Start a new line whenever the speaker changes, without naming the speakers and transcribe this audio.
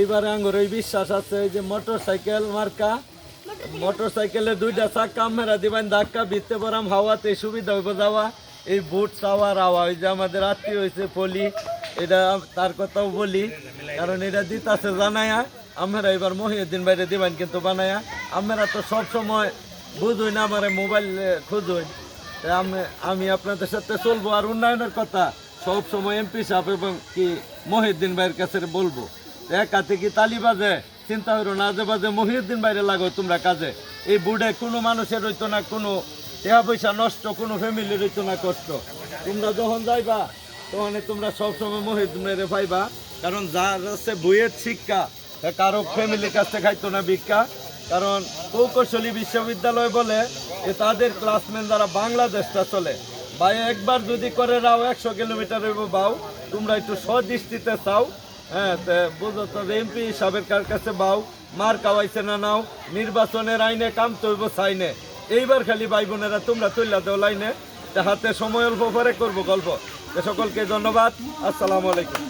এইবারে আঙ্গুর ওই বিশ্বাস আছে, এই যে মোটর সাইকেল মার্কা। মোটর সাইকেলে দুইটা চাক্কা মেরা দিবেন ধাক্কা ভিততে পরাম হাওয়াতে সুবিধা হইব যাওয়া। এই বুট চাওয়ার হাওয়া, ওই যে আমাদের আত্মীয় হয়েছে পলি, এটা তার কথাও বলি, কারণ এটা দিতাছে জানায়া। আমরা এবার মহিউদ্দিন বাইরে দিবেন কিন্তু বানায়া। আমরা তো সব সময় বুঝুই না, আমার মোবাইল খুঁজুই। আমি আমি আপনাদের সাথে চলবো আর উন্নয়নের কথা। সব সময় এমপি সাহেব এবং কি মহিউদ্দিন ভাইয়ের কাছে বলব এক হাতে কি তালি বাজে? চিন্তা করো না যে বাজে মহিউদ্দিন বাইরে লাগো তোমরা কাজে। এই বুড়ে কোনো মানুষের হইতো না, কোনো টাকা পয়সা নষ্ট, কোনো ফ্যামিলির হইতো না কষ্ট। তোমরা যখন যাইবা তখন তোমরা সবসময় মহিউদ্দিন ভাইরে পাইবা, কারণ যার আছে বইয়ের শিক্ষা কারও ফ্যামিলির কাছে খাইতো না ভিক্ষা। কারণ প্রকৌশলী বিশ্ববিদ্যালয় বলে যে তাদের ক্লাসমেট যারা বাংলাদেশটা চলে বা একবার যদি করে রাও একশো কিলোমিটার বাও তোমরা একটু সদৃষ্টিতে চাও। হ্যাঁ বুঝো তো এমপি সাহেবের কার কাছে বাও মার কাওয়াইছে না নাও, নির্বাচনের আইনে কাম তৈব চাইনে এইবার খালি ভাই বোনেরা, তোমরা তৈলা দেও লাইনে। হাতে সময় অল্প পরে করব গল্প। সকলকে ধন্যবাদ। আসসালামু আলাইকুম।